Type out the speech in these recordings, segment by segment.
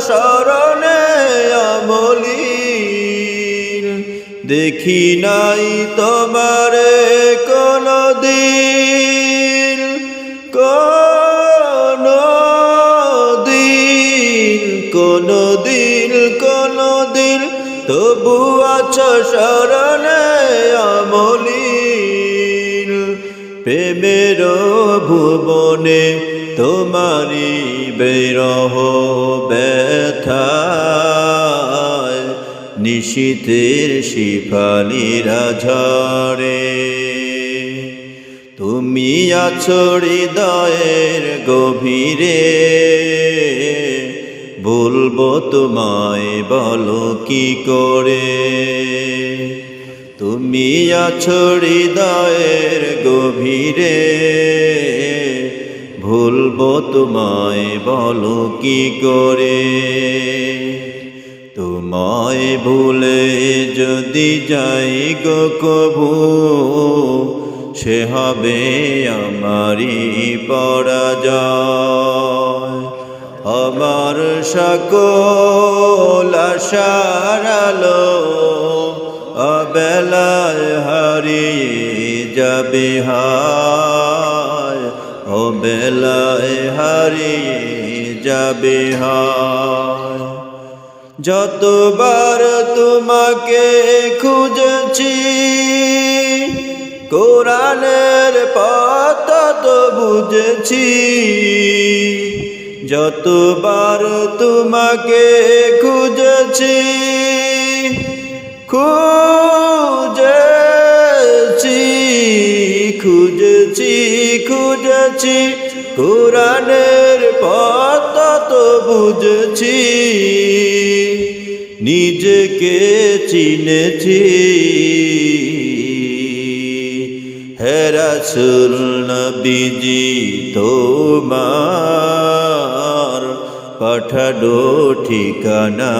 স্মরণে অমলিন দেখি নাই তোমারে কোনো দিন কোনো দিন কোনো দিন কোনো দিন তবু আছো স্মরণে অমলিন প্রেমের তোমারি বেরহ ব্যথায় নিশীতের শিফালিরা ঝরে তুমি আছো হৃদয়ের গভীরে, বলব তোমায় বলো কি করে? তুমি আছো হৃদয়ের গভীরে ভুলবো তোমায় বলো কি করে? তোমায় ভুলে যদি যাই গো কবু, সে হবে আমারই পরাজয়। আমার সকল আলো অবেলায় হারিয়ে যাবে হায়। অবেলায় হারিয়ে যাবে যতবার তোমাকে খুঁজেছি, কোরআনের পথ তো বুঝেছি। যতবার তোমাকে খুঁজেছি খুঁজেছি খুঁজেছি। খুঁজেছি কোরআনের পথ তো বুঝেছি। নিজেকে চিনেছি। হেরাসুল নবীজি, তোমার পাঠাডো ঠিকানা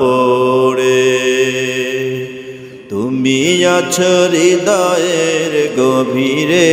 পড়ে। তুমি আছো হৃদয়ের গভীরে।